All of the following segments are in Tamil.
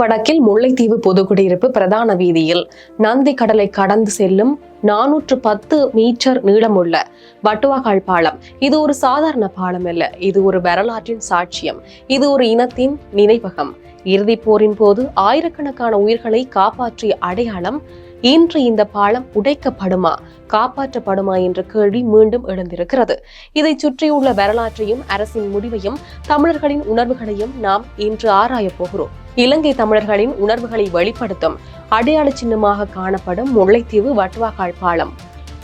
வடக்கில் முல்லைத்தீவு பொதுக்குடியிருப்பு பிரதான வீதியில். நந்தி கடலை கடந்து செல்லும் நானூற்று பத்து மீட்டர் நீளமுள்ள வட்டுவாக்கால் பாலம் இது ஒரு சாதாரண பாலம் அல்ல. இது ஒரு வரலாற்றின் சாட்சியம். இது ஒரு இனத்தின் நினைவகம். இறுதிப் போரின் போது ஆயிரக்கணக்கான உயிர்களை காப்பாற்றிய அடையாளம் இன்று இந்த பாலம் உடைக்கப்படுமா காப்பாற்றப்படுமா என்ற கேள்வி மீண்டும் எழுந்திருக்கிறது. இதை சுற்றியுள்ள வரலாற்றையும் அரசின் முடிவையும் தமிழர்களின் உணர்வுகளையும் நாம் இன்று ஆராயப் போகிறோம். இலங்கை தமிழர்களின் உணர்வுகளை வெளிப்படுத்தும் அடையாள சின்னமாக காணப்படும் முல்லைத்தீவு வட்டுவாக்கால் பாலம்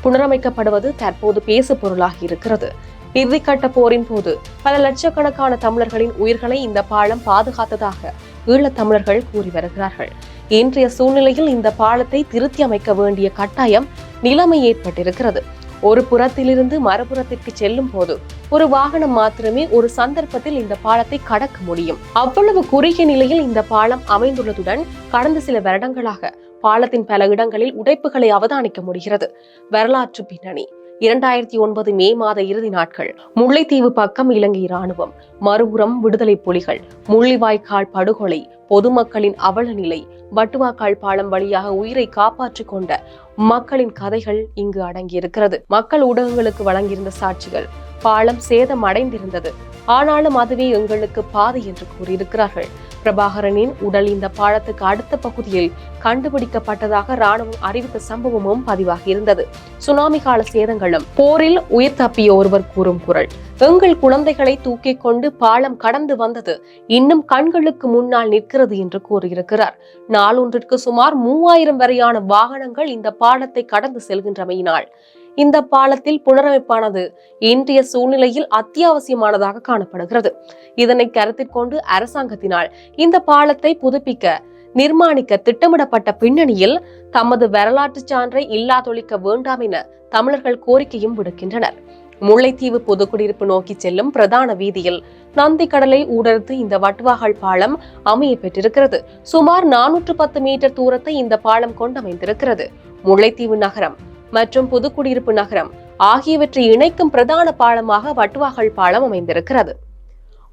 புனரமைக்கப்படுவது தற்போது பேசு பொருளாகி இருக்கிறது. இறுதிக்கட்ட போரின் போது பல லட்சக்கணக்கான தமிழர்களின் உயிர்களை இந்த பாலம் பாதுகாத்ததாக ஈழத்தமிழர்கள் கூறி வருகிறார்கள். இன்றைய சூழ்நிலையில் இந்த பாலத்தை திருத்தி அமைக்க வேண்டிய கட்டாயம் நிலைமை ஏற்பட்டிருக்கிறது. ஒரு புறத்திலிருந்து மறுபுறத்திற்கு செல்லும் போது ஒரு வாகனம் மாத்திரமே ஒரு சந்தர்ப்பத்தில் இந்த பாலத்தை கடக்க முடியும். அவ்வளவு குறுகிய நிலையில் இந்த பாலம் அமைந்துள்ளதுடன் கடந்த சில வருடங்களாக பாலத்தின் பல இடங்களில் உடைப்புகளை அவதானிக்க முடிகிறது. வரலாற்று பின்னணி. இரண்டாயிரத்தி ஒன்பது மே மாத இறுதி நாட்கள். முல்லைத்தீவு பக்கம் இலங்கை ராணுவம் மறுபுறம் விடுதலை புலிகள். முள்ளிவாய்க்கால் படுகொலை. பொதுமக்களின் அவல நிலை. வட்டுவாக்கால் பாலம் வழியாக உயிரை காப்பாற்றிக் கொண்ட மக்களின் கதைகள் இங்கு அடங்கியிருக்கிறது. மக்கள் ஊடகங்களுக்கு வழங்கியிருந்த சாட்சிகள். பாலம் சேதம் அடைந்திருந்தது ஆனாலும் அதுவே எங்களுக்கு பாதை என்று கூறியிருக்கிறார்கள். பிரபாகரனின் உடல் இந்த பாலத்துக்கு அடுத்த பகுதியில் கண்டுபிடிக்கப்பட்டதாக ராணுவம் அறிவித்த சம்பவமும் பதிவாகி இருந்தது. சுனாமி கால சேதங்களும் போரில் உயிர் தப்பிய ஒருவர் கூறும் குரல். எங்கள் குழந்தைகளை தூக்கிக் கொண்டு பாலம் கடந்து வந்தது. இன்னும் கண்களுக்கு முன்னால் நிற்கிறது என்று கூறியிருக்கிறார். நாளொன்றிற்கு சுமார் மூவாயிரம் வரையான வாகனங்கள் இந்த பாலத்தை கடந்து செல்கின்றமையினால் இந்த பாலத்தில் புனரமைப்பானது இன்றைய சூழ்நிலையில் அத்தியாவசியமானதாக காணப்படுகிறது. இதனை கருத்தில் கொண்டு அரசாங்கத்தினால் இந்த பாலத்தை புதுப்பிக்க நிர்மாணிக்க திட்டமிடப்பட்ட பின்னணியில் தமது வரலாற்று சான்றை இல்லாதொழிக்க வேண்டாம் என தமிழர்கள் கோரிக்கையும் விடுக்கின்றனர். முல்லைத்தீவு பொதுக்குடியிருப்பு நோக்கி செல்லும் பிரதான வீதியில் நந்தி கடலை ஊடறுத்து இந்த வட்டுவாகல் பாலம் அமைய பெற்றிருக்கிறது. சுமார் நானூற்று பத்து மீட்டர் தூரத்தை இந்த பாலம் கொண்டமைந்திருக்கிறது. முல்லைத்தீவு நகரம் மற்றும் புதுக்குடியிருப்பு நகரம் ஆகியவற்றை இணைக்கும் பிரதான பாலமாக வட்டுவாகல் பாலம் அமைந்திருக்கிறது.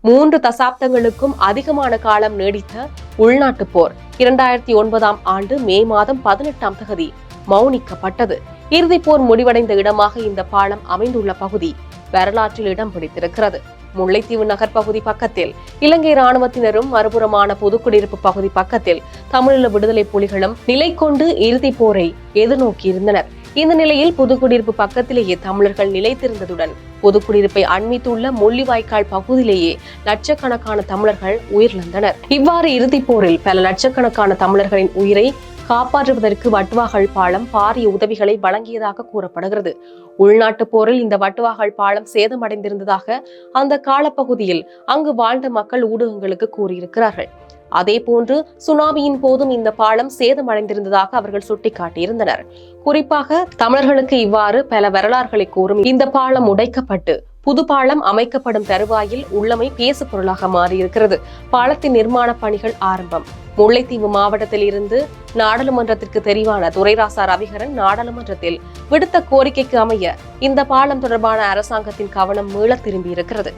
மூன்று தசாப்தங்களுக்கும் அதிகமான காலம் நீடித்த உள்நாட்டு போர் இரண்டாயிரத்தி ஒன்பதாம் ஆண்டு மே மாதம் பதினெட்டாம் தகுதி மௌனிக்கப்பட்டது. இறுதிப் போர் முடிவடைந்த இடமாக இந்த பாலம் அமைந்துள்ள பகுதி வரலாற்றில் இடம் பிடித்திருக்கிறது. முல்லைத்தீவு நகர் பகுதி பக்கத்தில் இலங்கை ராணுவத்தினரும் மறுபுறமான பொதுக்குடியிருப்பு பகுதி பக்கத்தில் தமிழீழ விடுதலை புலிகளும் நிலை கொண்டு இறுதிப் போரை எதிர்நோக்கியிருந்தனர். இந்த நிலையில் புதுக்குடியிருப்பு பக்கத்திலேயே தமிழர்கள் நிலைத்திருந்ததுடன் புதுக்குடியிருப்பை அண்மித்துள்ள முள்ளிவாய்க்கால் பகுதியிலேயே லட்சக்கணக்கான தமிழர்கள் உயிரிழந்தனர். இவ்வாறு இறுதிப் போரில் பல லட்சக்கணக்கான தமிழர்களின் உயிரை காப்பாற்றுவதற்கு வட்டுவாகல் பாலம் பாரிய உதவிகளை வழங்கியதாக கூறப்படுகிறது. உள்நாட்டு போரில் இந்த வட்டுவாகல் பாலம் சேதமடைந்திருந்ததாக அந்த காலப்பகுதியில் அங்கு வாழ்ந்த மக்கள் ஊடகங்களுக்கு கூறியிருக்கிறார்கள். அதே போன்று சுனாமியின் போதும் இந்த பாலம் சேதமடைந்திருந்ததாக அவர்கள் சுட்டிக்காட்டியிருந்தனர். குறிப்பாக தமிழர்களுக்கு இவ்வாறு பல வரலாறுகளை கூறும் இந்த பாலம் உடைக்கப்பட்டு புது பாலம் அமைக்கப்படும் தருவாயில் உள்ளமை பேசு பொருளாக மாறியிருக்கிறது. பாலத்தின் நிர்மாண பணிகள் ஆரம்பம். முல்லைத்தீவு மாவட்டத்தில் இருந்து நாடாளுமன்றத்திற்கு தெரிவான துரைராசா ரவிகரன் நாடாளுமன்றத்தில் விடுத்த கோரிக்கைக்கு அமைய இந்த பாலம் தொடர்பான அரசாங்கத்தின் கவனம் மீள திரும்பியிருக்கிறது.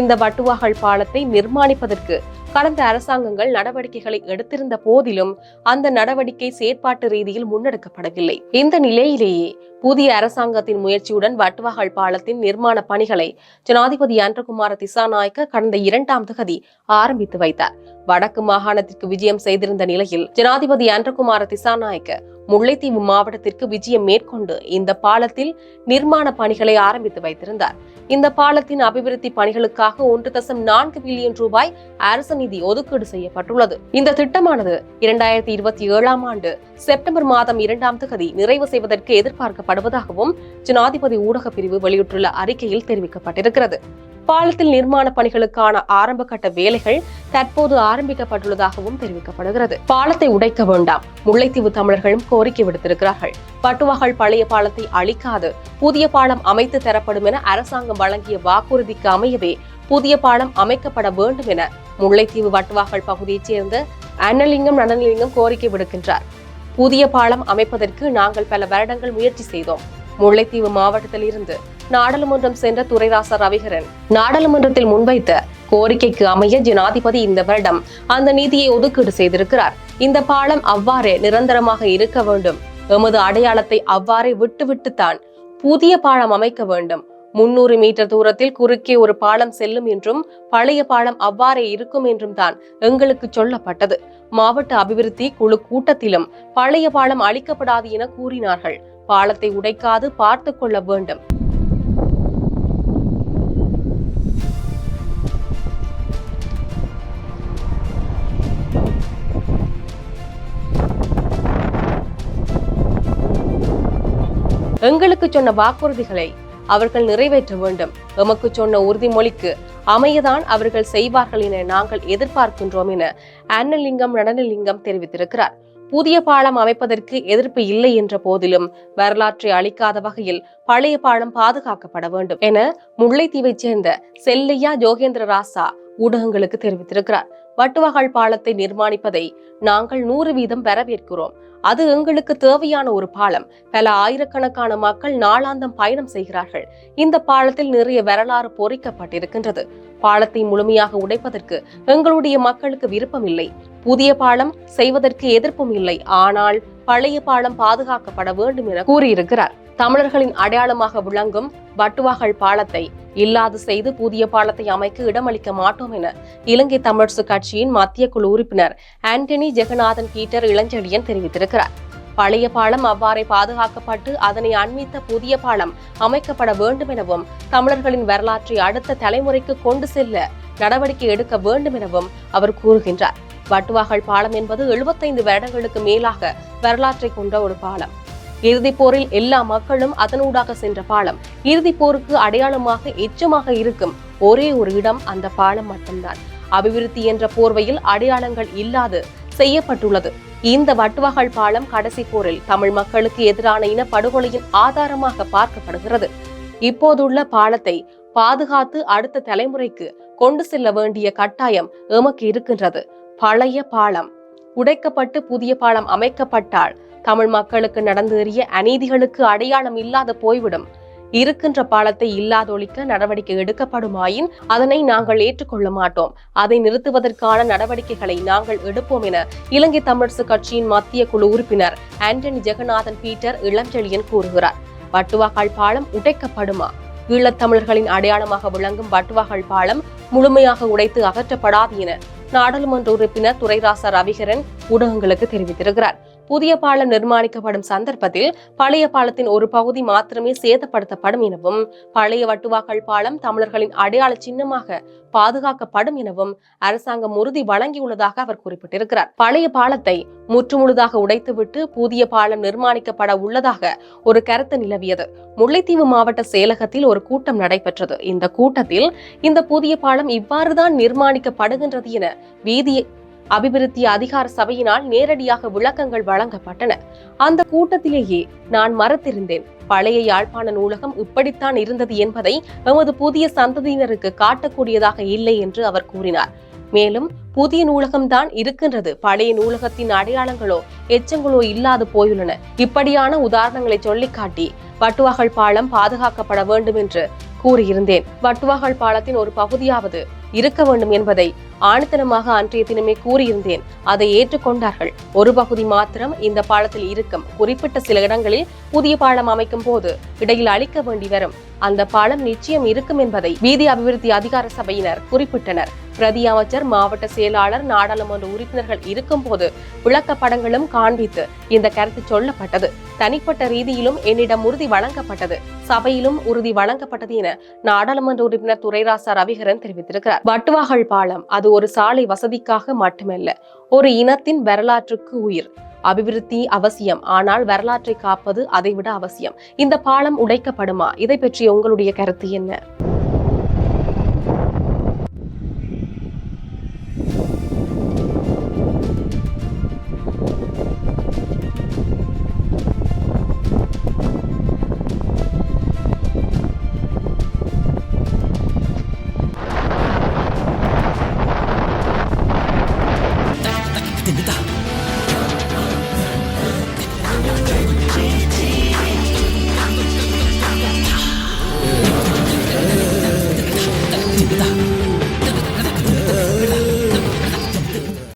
இந்த வட்டுவாகல் பாலத்தை நிர்மாணிப்பதற்கு கடந்த அரசாங்கங்கள் நடவடிக்கைகளை எடுத்திருந்த போதிலும் அந்த நடவடிக்கை செயற்பாட்டு ரீதியில் முன்னெடுக்கப்படவில்லை. இந்த நிலையிலேயே புதிய அரசாங்கத்தின் முயற்சியுடன் வட்டுவாகல் பாலத்தின் நிர்மாண பணிகளை ஜனாதிபதி அன்றகுமார திசாநாயக்க கடந்த இரண்டாம் தகுதி ஆரம்பித்து வைத்தார். வடக்கு மாகாணத்திற்கு விஜயம் செய்திருந்த நிலையில் ஜனாதிபதி அன்றகுமார திசாநாயக்க முல்லைத்தீவு மாவட்டத்திற்கு விஜயம் மேற்கொண்டு இந்த பாலத்தில் நிர்மாண பணிகளை ஆரம்பித்து வைத்திருந்தார். இந்த பாலத்தின் அபிவிருத்தி பணிகளுக்காக ஒன்று தசம் நான்கு பில்லியன் ரூபாய் அரசு நிதி ஒதுக்கீடு செய்யப்பட்டுள்ளது. இந்த திட்டமானது இரண்டாயிரத்தி இருபத்தி ஏழாம் ஆண்டு செப்டம்பர் மாதம் இரண்டாம் தேதி நிறைவு செய்வதற்கு எதிர்பார்க்கப்படுவதாகவும் ஜனாதிபதி ஊடக பிரிவு வெளியிட்டுள்ள அறிக்கையில் தெரிவிக்கப்பட்டிருக்கிறது. பாலத்தில் நிர்மாண பணிகளுக்கான ஆரம்ப கட்ட வேலைகள் தற்போது ஆரம்பிக்கப்பட்டுள்ளதாகவும் தெரிவிக்கப்படுகிறது. பாலத்தை உடைக்க வேண்டாம். முல்லைத்தீவு தமிழர்களும் கோரிக்கை விடுத்திருக்கிறார்கள். பட்டுவாகள் பழைய பாலத்தை அழிக்காது. புதிய பாலம் அமைத்து தரப்படும் என அரசாங்கம் வழங்கிய வாக்குறுதிக்கு அமையவே புதிய பாலம் அமைக்கப்பட வேண்டும் என முல்லைத்தீவு வட்டுவாகல் பகுதியைச் சேர்ந்த அன்னலிங்கம் நடனலிங்கம் கோரிக்கை விடுக்கின்றார். புதிய பாலம் அமைப்பதற்கு நாங்கள் பல வருடங்கள் முயற்சி செய்தோம். முல்லைத்தீவு மாவட்டத்தில் இருந்து நாடாளுமன்றம் சென்ற துரைதாசர் ரவிகரன். நாடாளுமன்றத்தில் முன்வைத்த கோரிக்கைக்கு அமைய ஜனாதிபதி இந்த வருடம் அந்த நிதியை ஒதுக்கீடு செய்திருக்கிறார். இந்த பாலம் அவ்வாறே நிரந்தரமாக இருக்க வேண்டும். எமது அடையாளத்தை அவ்வாறே விட்டுவிட்டுத்தான் புதிய பாலம் அமைக்க வேண்டும். முன்னூறு மீட்டர் தூரத்தில் குறுக்கே ஒரு பாலம் செல்லும் என்றும் பழைய பாலம் அவ்வாறே இருக்கும் என்றும் தான் எங்களுக்கு சொல்லப்பட்டது. மாவட்ட அபிவிருத்தி குழு கூட்டத்திலும் பழைய பாலம் அளிக்கப்படாது என கூறினார்கள். பாலத்தை உடைக்காது பார்த்து கொள்ள வேண்டும். எங்களுக்கு சொன்ன வாக்குறுதிகளை அவர்கள் நிறைவேற்ற வேண்டும். எமக்கு சொன்ன உறுதிமொழிக்கு அமையதான் அவர்கள் செய்வார்கள் என நாங்கள் எதிர்பார்க்கின்றோம் என அன்னலிங்கம் நடனலிங்கம் தெரிவித்திருக்கிறார். புதிய பாலம் அமைப்பதற்கு எதிர்ப்பு இல்லை என்ற போதிலும் வரலாற்றை அளிக்காத வகையில் பழைய பாலம் பாதுகாக்கப்பட வேண்டும் என முல்லைத்தீவைச் சேர்ந்த செல்லையா ஜோகேந்திர ராசா ஊடகங்களுக்கு தெரிவித்திருக்கிறார். வட்டுவகால் பாலத்தை நிர்மாணிப்பதை நாங்கள் நூறு வீதம் வரவேற்கிறோம். அது எங்களுக்கு தேவையான ஒரு பாலம். பல ஆயிரக்கணக்கான மக்கள் நாளாந்தம் பயணம் செய்கிறார்கள். இந்த பாலத்தில் நிறைய வரலாறு பொறிக்கப்பட்டிருக்கின்றது. பாலத்தை முழுமையாக உடைப்பதற்கு எங்களுடைய மக்களுக்கு விருப்பம் இல்லை புதிய பாலம் செய்வதற்கு எதிர்ப்பும் இல்லை. ஆனால் பழைய பாலம் பாதுகாக்கப்பட வேண்டும் என கூறியிருக்கிறார். தமிழர்களின் அடையாளமாக விளங்கும் வட்டுவாகல் பாலத்தை இல்லாது செய்து புதிய பாலத்தை அமைக்க இடமளிக்க மாட்டோம் என இலங்கை தமிழரசு கட்சியின் மத்திய குழு உறுப்பினர் ஆண்டனி ஜெகநாதன் பீட்டர் இளஞ்செழியன் தெரிவித்திருக்கிறார். பழைய பாலம் அவ்வாறே பாதுகாக்கப்பட்டு அதனை அண்மித்த புதிய பாலம் அமைக்கப்பட வேண்டும் எனவும் தமிழர்களின் வரலாற்றை அடுத்த தலைமுறைக்கு கொண்டு செல்ல நடவடிக்கை எடுக்க வேண்டும் எனவும் அவர் கூறுகின்றார். வட்டுவாகல் பாலம் என்பது எழுபத்தைந்து வருடங்களுக்கு மேலாக வரலாற்றை கொண்ட ஒரு பாலம். இறுதிப் போரில் எல்லா மக்களும் அதனூடாக சென்ற பாலம் இறுதிப் போருக்கு அடையாளமாக எச்சமாக இருக்கும் ஒரே ஒரு இடம் அந்த பாலம் மட்டும்தான். அபிவிருத்தி என்ற போர்வையில் அடையாளங்கள் இல்லாது செய்யப்பட்டுள்ளது. இந்த வட்டுவகல் பாலம் கடைசி போரில் தமிழ் மக்களுக்கு எதிரான இனப்படுகொலையின் ஆதாரமாக பார்க்கப்படுகிறது. இப்போதுள்ள பாலத்தை பாதுகாத்து அடுத்த தலைமுறைக்கு கொண்டு செல்ல வேண்டிய கட்டாயம் எமக்கு இருக்கின்றது. பழைய பாலம் உடைக்கப்பட்டு புதிய பாலம் அமைக்கப்பட்டால் தமிழ் மக்களுக்கு நடந்தேறிய அநீதிகளுக்கு அடையாளம் இல்லாத போய்விடும். இருக்கின்ற பாலத்தை இல்லாதொழிக்க நடவடிக்கை எடுக்கப்படுமாயின் அதனை நாங்கள் ஏற்றுக்கொள்ள மாட்டோம். அதை நிறுத்துவதற்கான நடவடிக்கைகளை நாங்கள் எடுப்போம் என இலங்கை தமிழரசு கட்சியின் மத்திய குழு உறுப்பினர் ஆண்டனி ஜெகநாதன் பீட்டர் இளஞ்செழியன் கூறுகிறார். வட்டுவாக்கால் பாலம் உடைக்கப்படுமா? ஈழத்தமிழர்களின் அடையாளமாக விளங்கும் வட்டுவாகல் பாலம் முழுமையாக உடைத்து அகற்றப்படாது என நாடாளுமன்ற உறுப்பினர் துரைராசா ரவிகரன் ஊடகங்களுக்கு தெரிவித்திருக்கிறார். புதிய பாலம் நிர்மாணிக்கப்படும் சந்தர்ப்பத்தில் பழைய பாலத்தின் ஒரு பகுதி மாத்திரமே சேதப்படுத்தப்படும் எனவும் பழைய வட்டுவாக்கல் பாலம் தமிழர்களின் அடையாள சின்னமாக பாதுகாக்கப்படும் எனவும் அரசாங்கம் உறுதி வழங்கியுள்ளதாக அவர் குறிப்பிட்டிருக்கிறார். பழைய பாலத்தை முற்றுமுழுதாக உடைத்துவிட்டு புதிய பாலம் நிர்மாணிக்கப்பட உள்ளதாக ஒரு கருத்து நிலவியது. முல்லைத்தீவு மாவட்ட செயலகத்தில் ஒரு கூட்டம் நடைபெற்றது. இந்த கூட்டத்தில் இந்த புதிய பாலம் இவ்வாறுதான் நிர்மாணிக்கப்படுகின்றது என வீதியை அபிவிருத்தி அதிகார சபையினால் நேரடியாக விளக்கங்கள் வழங்கப்பட்டன. அந்த கூட்டத்திலேயே நான் மறத்திருந்தேன். பழைய யாழ்ப்பாண நூலகம் இப்படித்தான் இருந்தது என்பதை எமது புதிய சந்ததியினருக்கு காட்டக்கூடியதாக இல்லை என்று அவர் கூறினார். மேலும் புதிய நூலகம் தான் இருக்கின்றது. பழைய நூலகத்தின் அடையாளங்களோ எச்சங்களோ இல்லாது போயுள்ளன. இப்படியான உதாரணங்களை சொல்லிக்காட்டி வட்டுவாகல் பாலம் பாதுகாக்கப்பட வேண்டும் என்று கூறியிருந்தேன். வட்டுவாகல் பாலத்தின் ஒரு பகுதியாவது இருக்க வேண்டும் என்பதை ஆணித்தனமாக அன்றைய தினமே கூறியிருந்தேன். அதை ஏற்றுக்கொண்டார்கள். ஒரு பகுதி மாத்திரம் இந்த பாலத்தில் இருக்கும் குறிப்பிட்ட சில இடங்களில் புதிய பாலம் அமைக்கும் போது இடையில் அளிக்க வேண்டி வரும். அந்த பாலம் நிச்சயம் இருக்கும் என்பதை வீதி அபிவிருத்தி அதிகார சபையினர் குறிப்பிட்டனர். பிரதி அமைச்சர் மாவட்ட செயலாளர் நாடாளுமன்ற உறுப்பினர்கள் இருக்கும் போது விளக்கப்படங்களும் காண்பித்து இந்த கருத்து சொல்லப்பட்டது. தனிப்பட்ட ரீதியிலும் என்னிடம் உறுதி வழங்கப்பட்டது. சபையிலும் உறுதி வழங்கப்பட்டது என நாடாளுமன்ற உறுப்பினர் துரைராசா ரவிகரன் தெரிவித்திருக்கிறார். வட்டுவாகல் பாலம். அது ஒரு சாலை வசதிக்காக மட்டுமல்ல ஒரு இனத்தின் வரலாற்றுக்கு உயிர். அபிவிருத்தி அவசியம். ஆனால் வரலாற்றை காப்பது அதைவிட அவசியம். இந்த பாலம் உடைக்கப்படுமா? இதை பற்றி உங்களுடைய கருத்து என்ன?